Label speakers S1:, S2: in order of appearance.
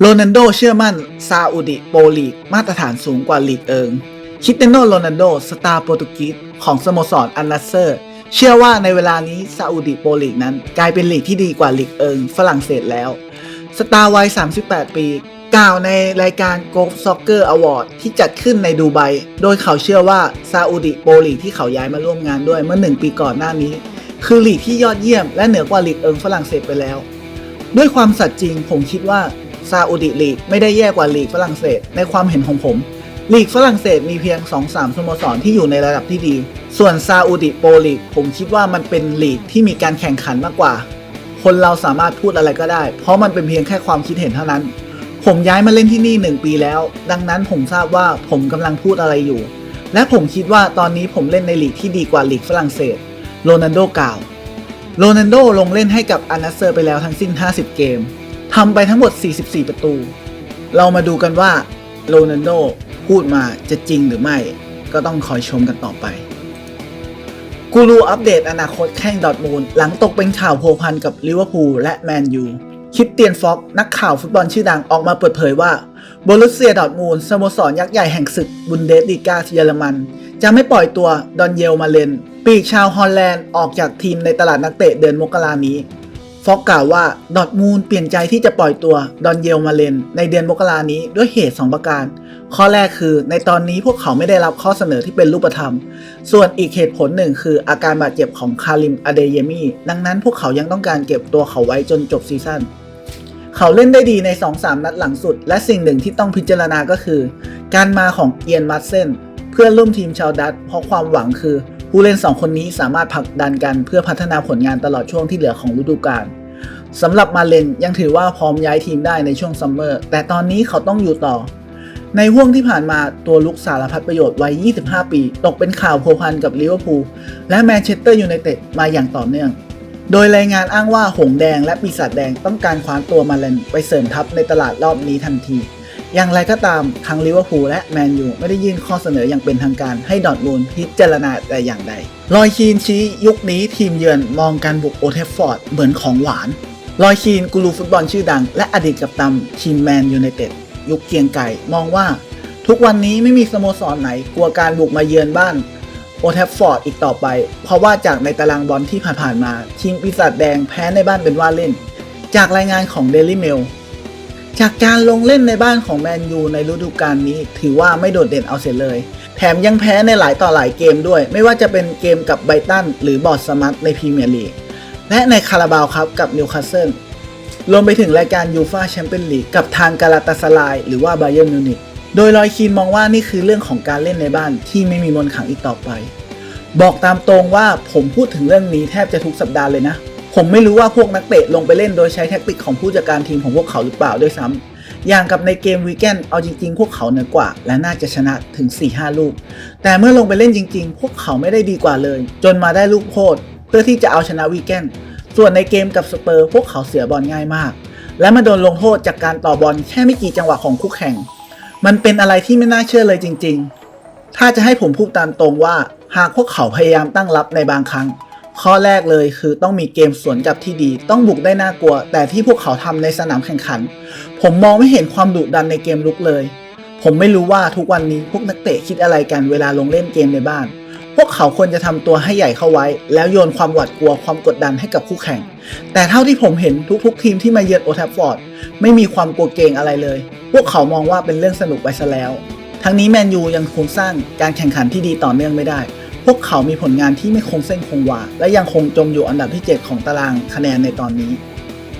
S1: โรนัลโดเชื่อมั่น ซาอุดิโปรลีก มาตรฐานสูงกว่าลีกเอิงคิเตโนโรนัลโด สตาร์โปรตุกีสของสโมสรอันนัสเซอร์ เชื่อว่าในเวลานี้ซาอุดิโปรลีกนั้น กลายเป็นลีกที่ดีกว่าลีกเอิงฝรั่งเศสแล้ว สตาร์วัย 38 ปี กล่าวในรายการ Golf Soccer Award ที่จัดขึ้นในดูไบ โดยเขาเชื่อว่าซาอุดิโปรลีกที่เขาย้ายมาร่วมงานด้วยเมื่อหนึ่งปีก่อนหน้านี้ คือลีกที่ยอดเยี่ยมและเหนือกว่าลีกเอิงฝรั่งเศสไปแล้ว ด้วยความสัตย์จริงผมคิดว่า ซาอุดิลีกไม่ได้แย่กว่าลีกฝรั่งเศส ในความเห็นของผมลีกฝรั่งเศสมีเพียง 2-3สโมสรที่อยู่ในระดับที่ดี ส่วนซาอุดิโปรลีกผมคิดว่ามันเป็นลีกที่มีการแข่งขันมากกว่า คนเราสามารถพูดอะไรก็ได้ เพราะมันเป็นเพียงแค่ความคิดเห็นเท่านั้น ผมย้ายมาเล่นที่นี่ 1 ปีแล้ว ดังนั้นผมทราบว่าผมกำลังพูดอะไรอยู่ และผมคิดว่าตอนนี้ผมเล่นในลีกที่ดีกว่าลีกฝรั่งเศส โรนัลโดกล่าว โรนัลโดลงเล่นให้กับอานาเซอร์ไปแล้วทั้งสิ้น 50 เกม ทำไปทั้งหมด 44 ประตู เรามาดูกันว่าโรนัลโดพูดมาจะจริงหรือไม่ ก็ต้องคอยชมกันต่อไป กูรูอัปเดตอนาคตแข่งดอทมูลหลังตกเป็นข่าวโพพันกับลิเวอร์พูลและแมนยูคิดเตียนฟ็อกนักข่าวฟุตบอลชื่อดังออกมาเปิดเผยว่าบรุสเซียดอทมูลสโมสรยักษ์ใหญ่แห่งศึกบุนเดสลีกาเยอรมัน จะไม่ปล่อยตัวดอนเยลมาเลน ปีกชาวฮอลแลนด์ออกจากทีมในตลาดนักเตะเดือนมกรานี้ ฟอกกล่าวว่าดอทมูลเปลี่ยนใจที่จะปล่อยตัวดอนเยลมาเลนในเดือนมกรานี้ด้วยเหตุ 2 ประการ ข้อแรกคือในตอนนี้พวกเขาไม่ได้รับข้อเสนอที่เป็นรูปธรรม ส่วนอีกเหตุผลหนึ่งคืออาการบาดเจ็บของคาริมอเดเยมีดังนั้นพวกเขายังต้องการเก็บตัวเขาไว้จนจบซีซั่นเขาเล่นได้ดีใน 2-3 นัดหลังสุด และสิ่งหนึ่งที่ต้องพิจารณาก็คือ การมาของเอียนมัตเซนเพื่อนร่วมทีมชาวดัตเพราะความหวังคือ ผู้เล่น 2 คนนี้สามารถผลักดันกันเพื่อพัฒนาผลงานตลอดช่วงที่เหลือของฤดูกาลสำหรับมาเลนยังถือว่าพร้อมย้ายทีมได้ในช่วงซัมเมอร์แต่ตอนนี้เขาต้องอยู่ต่อ ในห่วงที่ผ่านมาตัวลุกสารพัดประโยชน์วัย 25 ปี ตกเป็นข่าวโพวพันกับลิเวอร์พูลและแมนเชสเตอร์ยูไนเต็ดมาอย่างต่อเนื่อง โดยรายงานอ้างว่าหงแดงและปีศาจแดงต้องการคว้าตัวมาเลนไปเสริมทัพในตลาดรอบนี้ทันที อย่างไรก็ตามทั้งลิเวอร์พูลและแมนยูไม่ได้ยื่นข้อเสนออย่างเป็นทางการให้ดอทมูลพิจารณาแต่อย่างใดลอยคีนชี้ยุคนี้ทีมเยือนมองการบุกโอเทฟฟอร์ดเหมือนของหวานลอยคีนกูรูฟุตบอลชื่อดัง และอดีตกัปตันทีมแมนยูไนเต็ดยุคเกียงไก่มองว่า ทุกวันนี้ไม่มีสโมสรไหนกลัวการบุกมาเยือนบ้านโอเทฟฟอร์ดอีกต่อไป เพราะว่าจากในตารางบอลที่ผ่านๆมา ทีมปีศาจแดงแพ้ในบ้านเป็นว่าเล่น จากรายงานของ Daily Mail จากการลงเล่นในบ้านของแมนยูในฤดูกาลนี้ ถือว่าไม่โดดเด่นเอาเสียเลย แถมยังแพ้ในหลายต่อหลายเกมด้วย ไม่ว่าจะเป็นเกมกับไบรตันหรือบอร์ดสมัตในพรีเมียร์ลีกและในคาราบาวครับกับนิวคาสเซิลรวมไปถึงรายการยูฟาแชมเปี้ยนลีกกับทางกาลาตาสลายหรือว่าไบเย r n นมิวนิกโดยลอยคีนมองว่านี่คือเรื่องของการเล่นในบ้านที่ไม่มีมนขังอีกต่อไป บอกตามตรงว่าผมพูดถึงเรื่องนี้แทบจะทุกสัปดาห์เลยนะ ผมไม่รู้ว่าพวกนักเตะลงไปเล่นโดยใช้แท็กติกของผู้จัดการทีมของพวกเขาหรือเปล่าด้วยซ้ำอย่างกับในเกมวีแกนเอาจริง ๆ พวกเขาเหนือกว่า และน่าจะชนะถึง 4-5 ลูก แต่เมื่อลงไปเล่นจริง ๆ พวกเขาไม่ได้ดีกว่าเลย จนมาได้ลูกโทษเพื่อที่จะเอาชนะวีแกนส่วนในเกมกับสเปอร์พวกเขาเสียบอลง่ายมาก และมาโดนลงโทษจากการต่อบอลแค่ไม่กี่จังหวะของคู่แข่ง มันเป็นอะไรที่ไม่น่าเชื่อเลยจริง ๆ ถ้าจะให้ผมพูดตามตรงว่า หากพวกเขาพยายามตั้งรับในบางครั้ง ข้อแรกเลยคือต้องมีเกมสวนกลับที่ดี ต้องบุกได้น่ากลัว แต่ที่พวกเขาทำในสนามแข่งขัน ผมมองไม่เห็นความดุดันในเกมลุกเลย ผมไม่รู้ว่าทุกวันนี้พวกนักเตะคิดอะไรกันเวลาลงเล่นเกมในบ้าน พวกเขาควรจะทำตัวให้ใหญ่เข้าไว้ แล้วโยนความหวาดกลัวความกดดันให้กับคู่แข่ง แต่เท่าที่ผมเห็นทุกๆ ทีมที่มาเยือนโอทัฟฟอร์ดไม่มีความกลัวเกรงอะไรเลย พวกเขามองว่าเป็นเรื่องสนุกไปซะแล้ว ทั้งนี้แมนยูยังคงสร้างการแข่งขันที่ดีต่อเนื่องไม่ได้ วกเขามีผลงานที่ไม่คงเส้นคงวาและยังคงจมอยู่อันดับที่ 7 ของตารางคะแนนในตอนนี้